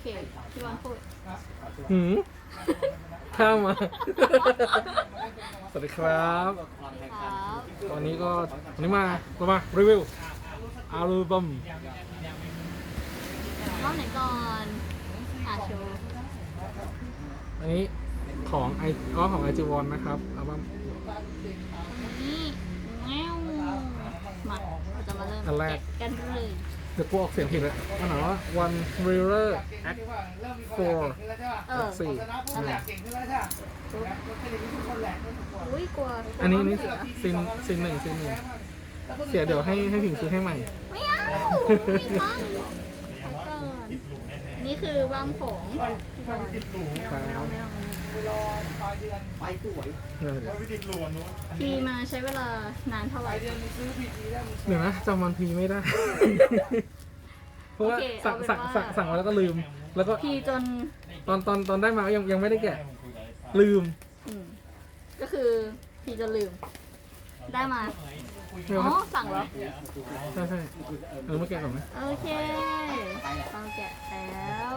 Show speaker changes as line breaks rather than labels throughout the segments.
เคพี่วันพูด
หืมข้ามมา สวัสดีครับ
ครับ
ตอนนี้ก็วันนี้มาเรามารีวิวอัลบั้ม
รอบไหนก่อนอ่าโชว์
อันนี้ของไออ๋อของไอจีวอนนะครับอัลบั้ม
นี่แง้วมาเราจะมาเริ่ม
อันแรกะ
กันเลย
เดี๋ยวกูออกเสียงผิดเลยมันหมายว่า one mirror act four
เออ
สี่
นั่นแหละอุ้ยกลัว
อันนี้นี่ซีนซีนหนึ่งซีนหนึ่งเสียเดี๋ยวให้ให้ผิงซื้อให้ใหม่
ไม่เอาไม่ฟังเอาก่อนนี่คือวางผง
ครับ
ไม่เอา ไม่เอา
ไปสวย
เดี๋ยวเดี๋ยว
ทีมาใช้เวลานานเท่าไหร่
เดี๋ยวนะจำวันพีไม่ได้ เพราะว่า
โอเค
สั่ง
เอา
สั่ง
ว่า
สั่งสั่งไว้แล้วก็ลืม แล้วก็
พีจน
ตอนตอนตอนได้มาก็ยังยังไม่ได้แกะ ลืม
อืมก็คือพีจะลืม ได้มา
เดี๋ยว
อ๋อ
นะ
สั่งแล้ว
ใช่ใช่เออมาแกะก่อนไหม
โอเคเราแกะแล้ว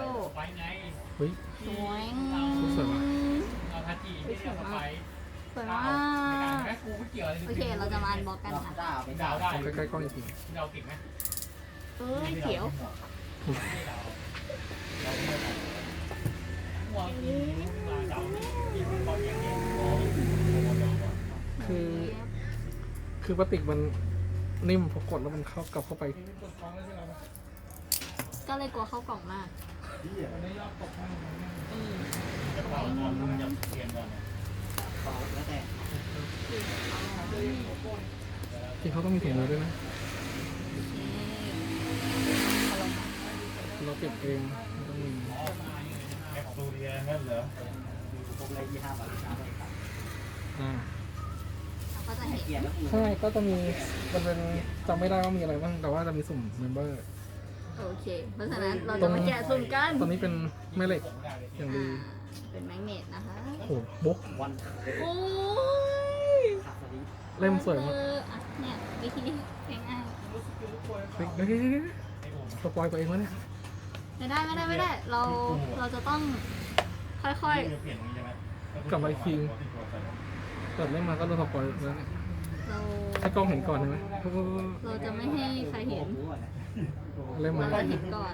เฮ้ย
สวย
สวยว่ะ
สวยมาก สวยมาก โอเค เราจะมาอันบอกกันนะ
จ้าไป
ดาวได้
เอาใกล้ๆกล้องอีกที
ดาวเก่งไหม
เอ้ยเขียว
คือ คือพลาสติกมันนิ่มพอกดแล้วมันเข้ากลับเข้าไป
ก็เลยกลัวเข้ากล่องมากอืม
ที่เขาต้องมีถุงมือด้วยนะเราเก็บเองไม่ต้องมี
ตูเรียนั่นเหรอ
ผม เลยยี่ห้า
จะเห็น
เกียร์แล้วกู
ใช่ก็จะมีมันเป็นจำไม่ได้ว่ามีอะไรบ้างแต่ว่าจะมีสุ่มเมมเบอร์
โอเค เพราะฉะนั้นเราจะมาแกะสุ่มกัน
ตอนนี้เป็นแม่เหล็กอย่างดี
เป็นแมกเนตนะคะ
โอ้โหบุ๊ก
โอ้ย
เล่มสวยมาก
เนี่ยวิธีง่าย
เฮ้ยเฮ้ยสปอยตัวเองวะเนี่ย
ไม่ได้ไม่ได้ไม่ได้ เราเราจะต้องค่อย
เปลี่ยนตรงนี้ใช่ไหม
กลับมาอีกที เปิดเล่มมาก็โดนสปอยแล้วเนี่ย
ๆเรา
ให้กล้องเห็นก่อนใช่ไหม
เราจะไม่ให้ใครเห็น
เล่มมา
เราจะเห็นก่อน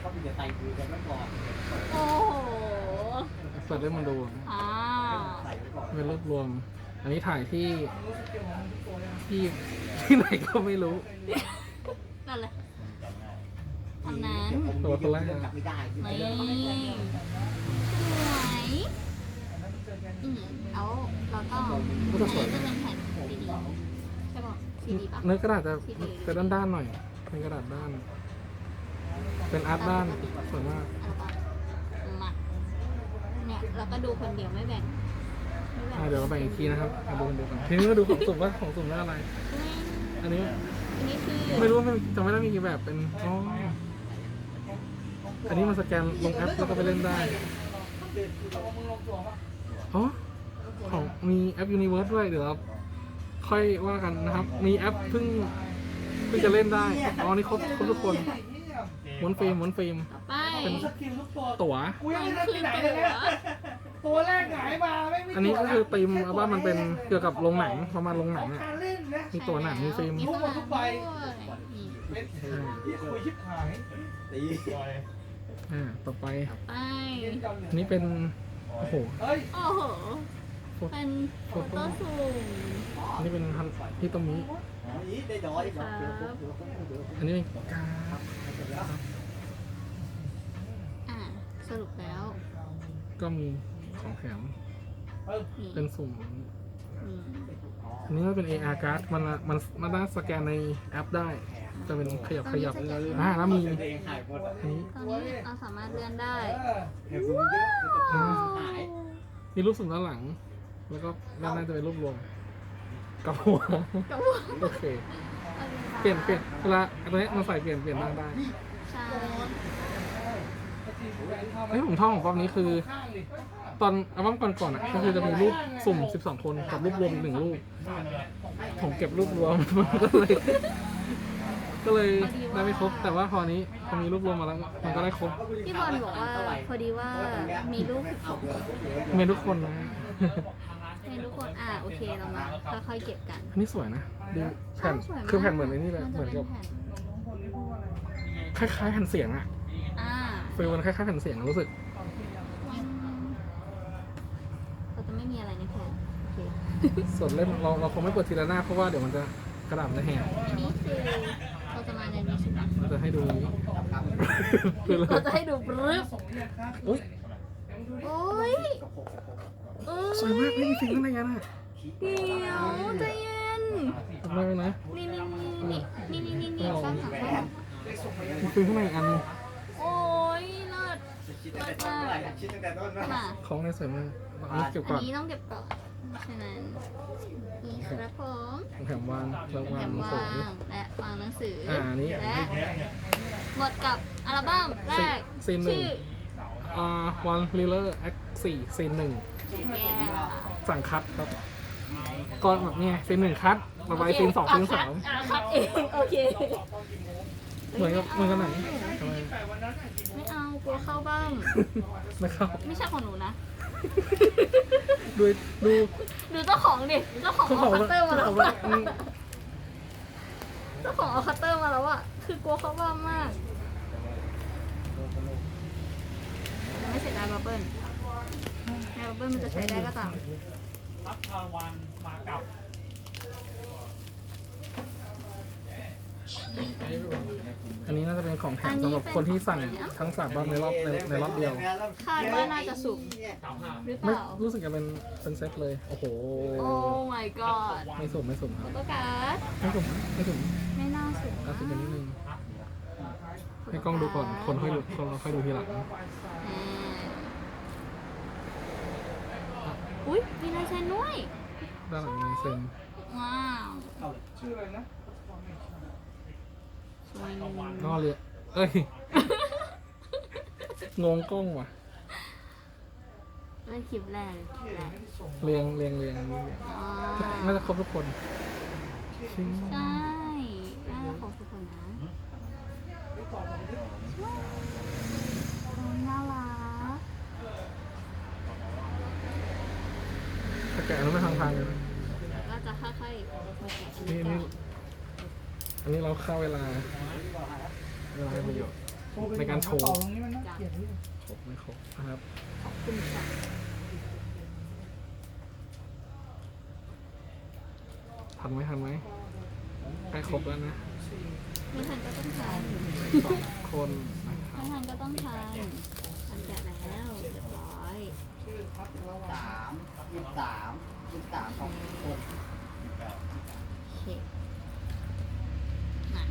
เขามีแต่ไตคือกันไม่ก่อน
โอ้โห
เปิดเล่มมาดู
อ่า
ใส่ไว้ก่อน
เป็นรวบรวม อันนี้ถ่ายที่ที่ที่ไหนก็ไม่รู้
นั่นแหละทำนั้น
ตัวคนแรก
กลับไม่ได้
นี่สวย อืมแล้วเราก็อันนี้จะเป็นแผ่นซีดีใช่ป่ะซีดีปะ
เนื้อกระดาษจะจะด้านด้านๆหน่อย เป็นกระดาษด้าน เป็นอาร์ตด้านส่วนมาก
อันต่อมาเนี่ยเราก็ดูคนเดียวไม่แบ่งไม่แบ่ง
อ่าเดี๋ยวเราไปอีกทีนะครับมาดูกันดูกันทีนี้มาดูของสุ่มว่าของสุ่มได้อะไร อันนี้
อันนี้คือ
ไม่รู้ว่ามันจำไม่ได้มีกี่แบบเป็นอ๋ออันนี้มันสแกนลงแอปแล้วก็ไปเล่นได้ อ๋อของมีแอป Universe ด้วย เดี๋ยวเราค่อยว่ากันนะครับ มีแอปเพิ่งเพิ่งจะเล่นได้อ๋อนี่ครบครบทุกคนม้วนฟิล์มม้วนฟิล์ม
ต่อไป
เป็น
กินทุกตัว
ตั๋ว
กูยังไม่ได้ที่ไหนเลยเนี่ยตัวแรกหายมาไม่มี
อันนี้ก็คือธีมว่ามันเป็นเกี่ยวกับโรงหนังประมาณโรงหนังอะ
การเล่นนะ
มีตั๋วหนังมีฟิล์ม
มีสนามด้วยนี่
คุยชิบหายตี
อ่าต่อไป
ไป
อันนี้เป็น โอ้โห
เฮ้ย
โอ้โห เป็นโฟโต้ซูม
อันนี้เป็นฮันฮิโตมิ
นี่ได้ดอย
อันนี้เป็นการด
อ่าสรุปแล้ว
ก็มีของแถม
นี่
เป็นสุ่ม
อืม
อันนี้มันเป็น AR card มันอะมันมันน่าสแกนในแอปได้ จะเป็นขยับขยับอ่าแล้วมี
เองหายหมด
อันนี้
ตอนนี้เราสามารถเลื่อนได้
เห็นคุณเยอะ
อ่า
หาย
มีรูปสุ่มด้านหลัง แล้วก็ด้านหน้าจะเป็นรูปรวมกับหัว
กับว่า
โอเค เปลี่ยนเปลี่ยนเวลาอันนี้มาใส่เปลี่ยนเปลี่ยนด้านได้
ใช่
เฮ้ยผมท่องของรอบนี้คือ ตอนอัลบั้มก่อนๆอะก็คือจะมีรูปสุ่ม 12 คนกับรูปรวมอีกหนึ่งรูปผมเก็บรูปรวมมันก็เลย ก็เลยได้ไม่ครบ แต่ว่าพอนี้พอมีรูปรวมมาแล้วมันก็ได้ครบ
พี่บอลบอกว่าพอดีว่ามีลูกสิบสอง
เมนทุกคนนะ
ให้ทุกคนอ่าโอเคเรามาค่อยๆเก็บกัน
อันนี้สวยนะดูแผ่น
สวยมาก
คือแผ่นเหมือนไอ้นี่แหละ
มัน
เห
จะ
มือน
เป็
กับ
นแผ่น
คล้ายๆแผ่นเสียงอะ
อ่า
ฟีลมันคล้ายๆแผ่นเสียงรู้สึก
เราจะไม่มีอะไรในแผ่นโอเค
ส่วนเล่มเราเราคงไม่เปิดทีละหน้าเพราะว่าเดี๋ยวมันจะกระดาษมันจะแห้ง
อันนี้คือ จะให้
ดูอย่างนี้คือเลย
เราจะให้ดูปรึ๊บ
อุ๊ย
โอ้ยเอ้
สวยมากไม่มีฟิล์มข้างในกันอะ
เดี๋ยวใจเย็น
ทำไมนะ
นี่นี่นี่นี่นี่นี่นี่ข้างหลังข้างหลัง
มีฟิล์มข้างในอีกอันหนึง
โอ้ยเลิศเลิศมากมา
ของในสวยมากเอาอันนี้เก็บ
อั
ก่อนน
นี้ต้องเก็บก่อนฉะนั้นนี่ครับผม
แถมวางแล้ว
แถ
วาง
ม
ส
วา
วย
งและวางหนังสือ
อ่าอันนี้
และหมดกับอัลบั้มแรก
ซีนหนึ่ง
ชื่อ
อ่าวันลีเลอร์แอคสี่ซีนหนึ่ง
แก้ว
สั่งคัดครับก่อนแบบเนี้ยซีนหนึ่งคัดต่อไปซีนสองซีนสาม
อะคัดเองโอเค
เหมือนกับเหมือนกันไหนทำไม
ไม่เอากลัวเข้าบ้าง
นะครับ
ไม่ใช่ของหนูนะ
ดูดู
ดูเจ้าของดิเจ้าของ
เขา
เอา
บอก
คัตเตอร์มาแล้ว
ว่า
อะ
อืม
เจ้าของเอาคัตเตอร์มาแล้วอะคือกลัวเข้าบ้างมากยังไม่เสร็จได้บับเบิ้ลในบับเบิ้ลมันจะใช้ได้ก็ตาม
รับรางวัลมากับ
อันนี้น่าจะเป็นของแถมสำหรับคนที่สั่งทั้งสามรอบในรอบในในรอบเดียว
คาดว่าน่าจะสุกหรือเป
ไม่
ล่า
รู้สึกจะเป็นเป็นเซตเลย โอ้โห
โอ้ my god
ไม่สุ่มไม่สุ่มค
โฟ
รับ
โต้การ์ด
ไม่สุ่มไม่สุ่ม
ไม่น่าสุก
เอาสุ่มเป็นนิดนึง ให้กล้องดูก่อน คนค่อยดูคนค่อยดูทีหลัง
อ่าอุ้ยมีลายเซ็นด้วย
ด้านหลังมีเซ็น
ว้าว
ชื่ออะไรนะ
สวย งาม
นอกเรียเอ้ย งงกล้องว่ะ
เล่นคลิปแรกเลยคลิปแรก
เรียงเรียงเรียง
อ๋อ
น่าจะครบทุกคนชิง
ใช่น่าจะของทุกคนนะโอ้ยน่ารัก
ถ้าแกะแล้วไม่ทางทางเลยนะ
ก็จะค่อยๆมาแกะอัน
นี่
นี้
นี่
ก่อน
อันนี้เราเข้าเวลาเวลาประโยชน์ในการโชว์
ต่อตรงนี้มันน่าเกลียดนิดนึง
ครบไม่ครบนะครับ
ขอบคุณค่ะ
ทันไหมทันไหมใกล้ครบแล้วนะ
ไม่ทันก็ต้องทาน
สองคนนะครับ
ไม่ทันก็ต้องทานทันแกะแล้วเรียบร้อย
สามยี่สิบสามยี่สิบสามสองหก
โอเคมา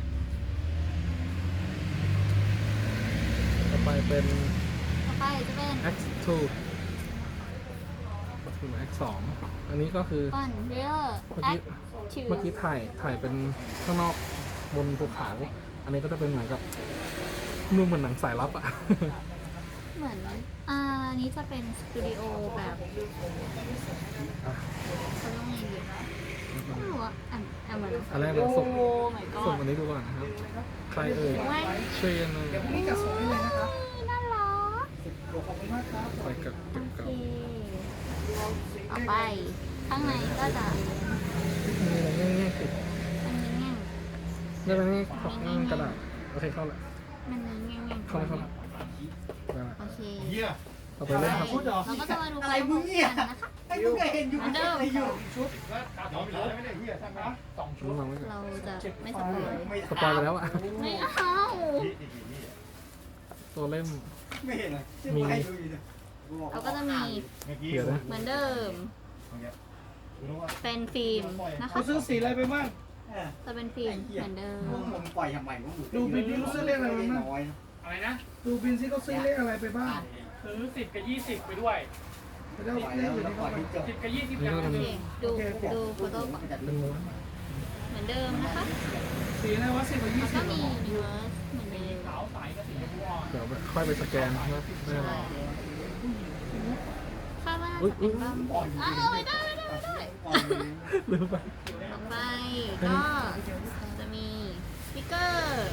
ต่อไป เป็น
ต่อไปจะเป็น
X2 ถึง X2 อันนี้ก็คือ
ฟันเรือ
เมื่อ
แอ
กี้
คชิว
เมื่อกี้ถ่ายถ่ายเป็นข้างนอกบนภูเขา อันนี้ก็จะเป็นเหมือนกับนูเหมือนหนังสายลับอะ
เหมือนอ่าอันนี้จะเป็นสตูดิโอแบบเขาเรียกว่าไงดีไม่รู้อะอ่านอ่านเหมือน
อันแรกเราส่ง
โอ้ my
ส่ง
god
อันนี้ดูก่อนนะครับ ใครเอ่ย
แว่น
เชนเลย
เดี๋ยวพรุ่งนี้จะส่งให้เลยนะครั
ไปกับเก็บ
โอ
กับ
เคต่อไป ข้างในก็จะ
มีอะไรแง่ๆติด
มันมีแง่ง
ได้ไหมนี่ขอบกระดาษโอเคเข้าละ
มันมีแง่งแง่ง
เข้าละเข้าละได้ละ
โอเค
เยี่ย
ต่อไปเล่นครับ
เรา
ก็จะมาดู
อะไรมึงเนี่ย
นะคะ
ไอ้มึงก็เห็นอยู่
เดิม
อยู่
ชุดเรา
จะไม่สปอย
ไม่
สปอยไปแล้วอะ
ไม่เอา
ตัวเล่ม
ไม่เห็นเลย
มี
ให้ดูอยู่เนี่ย
เราก็จะมี
เมื่อกี้
เดี๋ยวนะ
เหมือนเดิม เป็นฟิล์มนะคะ
เขาซื้อสีอะไรไปบ้าง
เออ
จะเป็นฟิล์มเหมือนเดิม
มึงมึงปล่อยทำไมมึง
ดูบินรู้ซื้อเลขอะไรมาบ้าง
น้อยนะ
อะไรนะ
ดูบินซิเขาซื้อเลขอะไรไปบ้าง
ซื้อสิบกับยี่สิบไปด้วย
จะได้
ปล่อย
เล
แล้
ข
ว
อยู่
แล้ว
ที่
ปล่
เขา
อย
ไป
ให้จบ
สิบกับยี่สิบ
นี่
ยัง
ก็
โอ
เป็น
เคดู ดูโฟโต้ก่อน
เป็นม้วน
เหมือนเดิมนะคะ
สีอะไรวะสิบกับยี่
แล้ว
สิ
ก็
บ
มียูนิเวิร์สเหมือนเดิม
ขาวใสกับสีชมพูอ่อน
เดี๋ยวค่อยไปสแกนว่าได้ไหม
คาดว่าน่าจะเป็นบ้ามอ้าวไม่ได้ไม่ได้ไม่ได้
ปล่อย
ลืมไป
ต่อไปก็จะมีติกเกอร์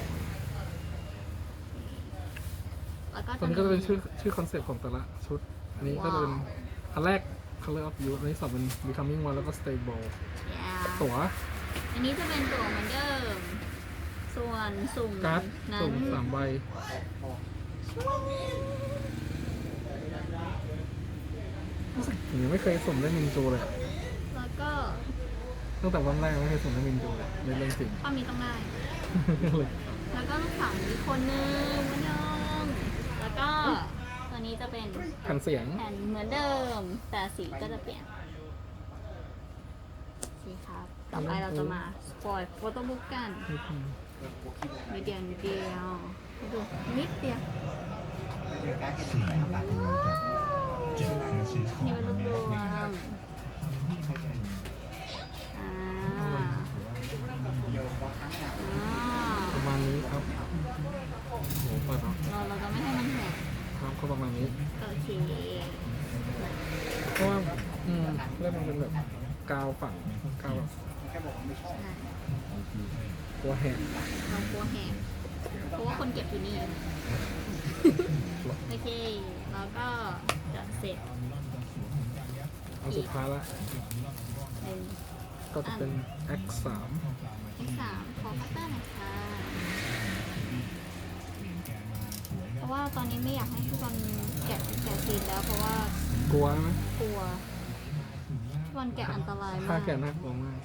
แล้วก็
ตัวนี้ก็จะเป็นชื่อชื่อคอนเซ็ปต์ของแต่ละชุด อันนี้ก็จะเป็นอันแรก color of you อันที่สองเป็น becoming one แล้วก็ stable ตั๋ว
อันนี้จะเป็นตัวเหมือนเดิม ส่วนสุ่ม
การ์ด
นั้
สุ่
น
มสามใบผมยังไม่เคยสุ่มได้มินจูเลยอะ
แล้วก็
ตั้งแต่วันแรกไม่เคยสุ่มได้มินจูเลยในเรื่องจริง
ข้อมีต้องได้
เลย
แล้วก็ลูกฝั่งอีกคนนึงเหมือนเดิมแล้วก็ตัวนี้จะเป็น
แผ่นเสียง
แผ่นเหมือนเดิม แต่สีก็จะเปลี่ยนสีครับ ต่อไปเราจะมาสปอยโฟโต้บุ๊กกันนิ ดเดียวนิดเดียวดูนิดเดียว
คือการเก็บเงินไปครับ
นี่เป็นรูปรวมอ่า
เดี๋ยวง
ประมาณนี้ครับโหเปิดเนาะ
เราเราจะไม่ให้มันแหก
ครับก็ประมาณนี้
โอเค
เพราะว่าอืมเริ่มมันเป็นแบบ กาวฝั่งกาวแบบ
แค่บอกว่าไม่ชอบ
อะ
หัวแหก
เรากลัวแหกเพราะว่าคนเก็บอยู่นี่ โอเค แล้วก็จะเสร็จ
เอาสุดท้ายละ
เป็น
ก็จะเป็น X 3
ที่สามขอคัตเตอร์หน่อยค่ะ เพราะว่าตอนนี้ไม่อยากให้ทุกคนแกะแกะซีนแล้วเพราะว่าก
ลัวไหม
กลัว ทุกคนแกะอันตราย
ถ้ามา
ก
แกะน่ากลัวมาก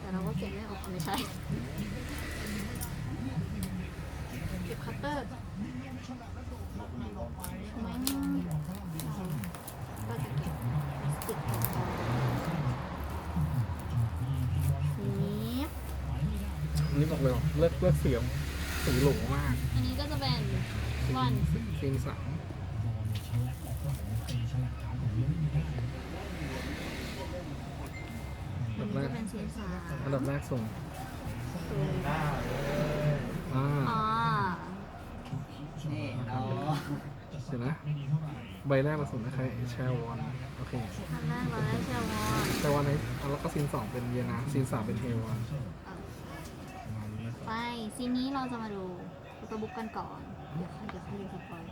แต่เราก็เก็บไม่ออกไม่ใช่เก็บคัตเตอร์ทำไมไม่ก็จะเก็บพลาสติกออกก่อนนี้
อันนี้บอกเลยว่าเลือกเลือกเสียงสีหลงมาก
อันนี้ก็จะเป็นวัน
ซีนสาม อันดับแร
จะ
ก
เป็นสีสาม
อันดับแรกส่ง
ตัว
อ่า
อ๋อ
นี่เรา
เดี๋ยวนะใบแรกเราส่งให้ใครแชร์วอนโอเค
อันแรกเราได้เชลวอน
แชร์วอนในแล้วก็ซีนสองเป็นเยนาซีนสามเป็นเฮวอน
ไปซีนนี้เราจะมาดูฟุตบุ๊กกันก่อน เดี๋ยวค่อยเดี๋ยวค่อยดูสปอย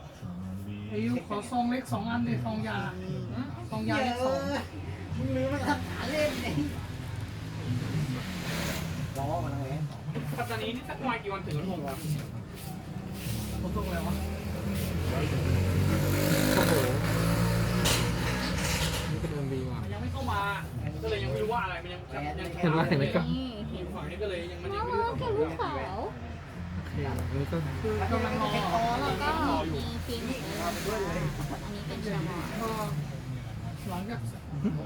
ไอ้ยูขอซองเล็กสองอันเลยซองยาซองยา
เย
เล็กสอง
อะมึงลืมมาทำหาเล่นเลยล้อมันเลย
ปัตตานีนี่สักวันกี่วันถึงวันหกวะ
ผมส่งอะไรวะ
โอ้โหนี่เป็นเอ็มบีว่ะ
มันยังไม่เข้ามา ก็เลยยังไม่รู้ว่าอะไรมันยังยัง
เห็นไหมเห็นไหมครับ
นี่เห็น
ฝั่งนี้ก็เลยยังมันยั
ว้างว
ไม่รู้
แค่ลูกขาว
โอเคอั นนี้ก็
คือกำลังรอ
อ๋อแล้วก็มีฟิล์มเอออันนี้เป็นเชลวอน
ก็หลังจาก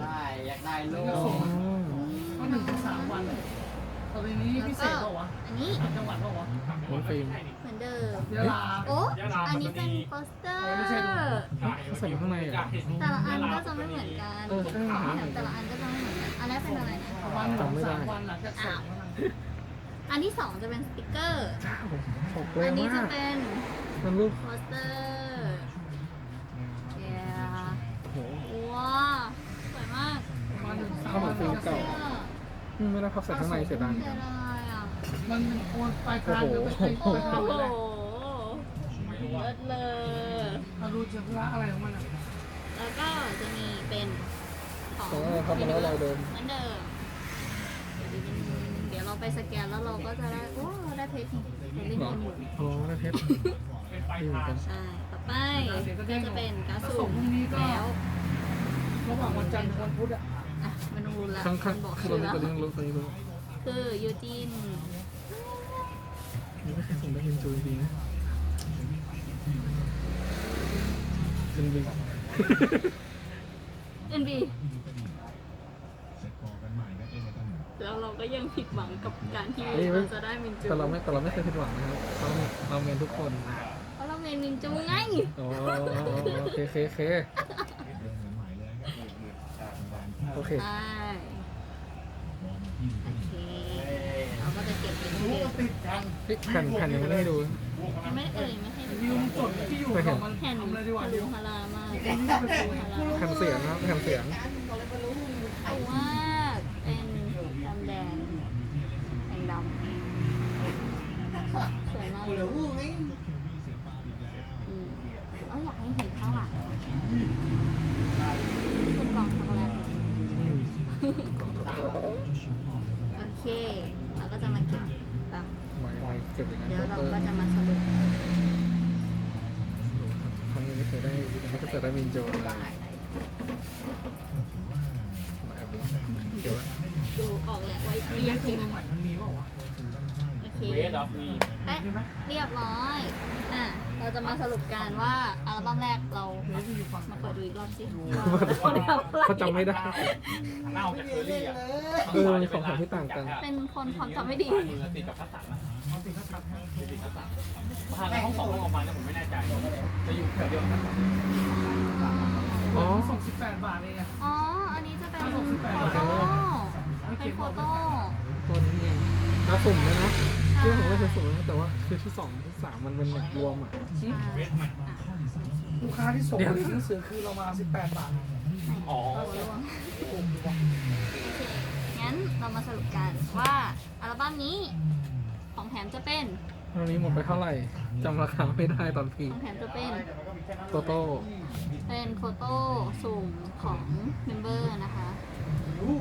ได้อยากได้โล่
อ๋อ
ก็หนึ่งถึงสามวันตอนนี้
แล้ว
พิเศ
ก็
ษเปล่าวะ
อันนี้
ต่างจังหวัดเปล่าวะ
ม้วนฟิล์ม
เหมือนเดิม
ยะลา
โอ้อันนี้เป็นโปสเตอร์
ใส่อยู่ข้างในเหรอ
แต่ละอันก็จะไม่เหมือนกัน
เออใช่ไหม
แต่ละอันก็จะไม่เหมือนกันอันแรกเป็นอะไรนะ
ประมาณหนึ่งถึงสามวั
อันที่สองจะเป็นสติกเกอร์
ตกแร
อั
ง
นนี้
มา
จะ
ก
เป็น
มันรูป
โปสเตอร์เย้
โอ้โห
ว้าสวยมาก
ประมาณหนึ่งถึงสาม
เข้ามา
วัน
ฟิลเก่า อืมไม่ได้พับใส่ข้างในเสียดาย
เสียดายอะ
มันโอนปลายทางหรือไปไป
โอ้
ไปทาง
โห
เลย
เลิศเลย
มาดูเจ้าละอะไรของมันอะ
แล้วก็จะมีเป็นของ
แต่ว่าครับมาแล้วเราเดิม
เหมือนเดิมเดี๋ยวเรา ไปสแกนแล้วเราก็จะได้โอ้เราได้เพชรนี่เราเล่น
เหรอ
กันอยู่
อ๋อได้เทป
เป็นปลาย
นี่เหมือน
ทาง
กัน
ใช่ต่อไปก็จะเป็นการ์ดสุ่มแล้ว
ระหว่างวันจันทร์ถึงวันพุธอะ
อะไมันรู้ละ
ข้างข้าง
มันบอก
คือ
ชื่
เรา
อ
นี้
แล้ว
ตัวนี้รู้ตัวนี้รู้
คือยูจิน
นี่ไม่เคยส่งได้เป็นจูจริงๆนะเป็นบี
เอ็นบี แล้วเราก็ยังผิดหวังกับการที่เราจะได้มินจู
แต่เราไม่แต่เราไม่เคยผิดหวังนะครับเราเราเมนทุกคนนะ
เพราะเราเมนมินจูไง
อ๋อโอเคโอเคโอเคโอเค
ใช่โอเคเราก็จะเก็บเป็น
รู้
เก็
ว่า
บ
ติดกัน
เฮ้ยแผ่นแผ่นยังไม่ได้ให้ดู
ยังไม่ได้เอ่ยไม่ให้ดู
วิวมันจดที่อยู่ของมัน
แผ่น
ทำอะไรดีกว่า
ทะ
วิ
ลุ
ว
ฮารามาก
ไอ้นี่เป็นตัว
ฮารา
แผ่นเสียงนะครับแผ่นเสียง
เพราะว่าเป็น
รู้ไง
อืมเอออยากให้เห็นข้างหลังเป็นกล่องช็อกโกแลตโอเค เราก็จะมาเก็บแบบ
ไว้ไว้เก็บอย่างนั้น
เดี๋ยวเราก็จะมาสรุป
ครั้งนี้ไม่เคยได้ไม่เคยได้มินโจเลย
มาสรุปกันว่าอัลบั้มแรกเรามาเปิดดูอีกรอบสิว่า
เขาจำไม่ได้
เน่าจากเคอรี่อะ
เออมีของขวัญที่ต่างกัน
เป็นคนความจำไม่ดี
ซ้ายมือติดกับพัสดุนะติดกับพัสดุทางห้องสองห้องออกมาเนี่ยผมไม่แน่ใจ จะอยู่แถวเดียวกัน
อ๋อ
ส่งสิบแปดบาทเองอะ
อ๋อ อันนี้จะเป็นโฟโต้เป็นโฟโต้
ตัวนี้เองแล้วสุ่มเลยนะ เรื่องของเราคือสุ่มนะแต่ว่าคือที่สองที่สามมันเป็นแบบรวมอะ
เวสใหม่
ลูกค้าที่ส่งหนังสือคือเรามาสิบแปดบาท
อ๋อ
งั้นเรามาสรุปกันว่าอัลบั้มนี้ของแถมจะเป็น
ตอนนี้หมดไปเท่าไหร่จำราคาไม่ได้ตอนพี
ของแถมจะเป็น
โตโต้
เป็นโฟโต้สุ่มของเมมเบอร์นะคะ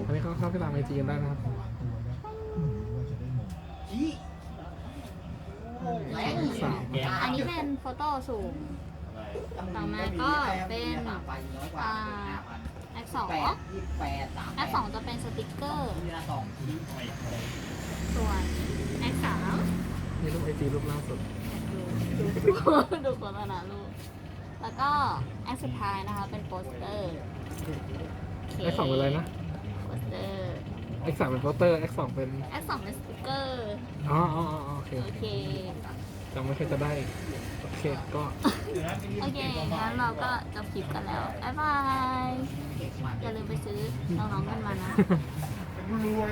อันนี้เขาเข้าไปตามไอจีกันได้นะครับ
แรง
สาม
อันนี้เป็นโฟโต้สุ่มต่อมาก็เป็นอ่า X2
แปดยี่แปดสาม
X2 จะเป็นสติกเกอร์
มีละสองชิ้น
ส่วน X3
นี่รูปไอจีรูปล่าสุด
ดูดูดูโฆษณาลูก แล้วก็แอคสุดท้ายนะคะ เป็นโปสเตอร์
X สองเป็นอะไรนะ
โปสเตอร์
X สามเป็นโปสเตอร์ X สองเป็น
X2 เป็นสติกเกอร์
อ๋ออ๋ออ๋อโอเค
โอเค
จำไม่เคยจะได้ โอเค ก็
โอเค งั้นเราก็จบคลิปกันแล้ว บ๊ายบาย อย่าลืมไปซื้อน้องๆกันมานะ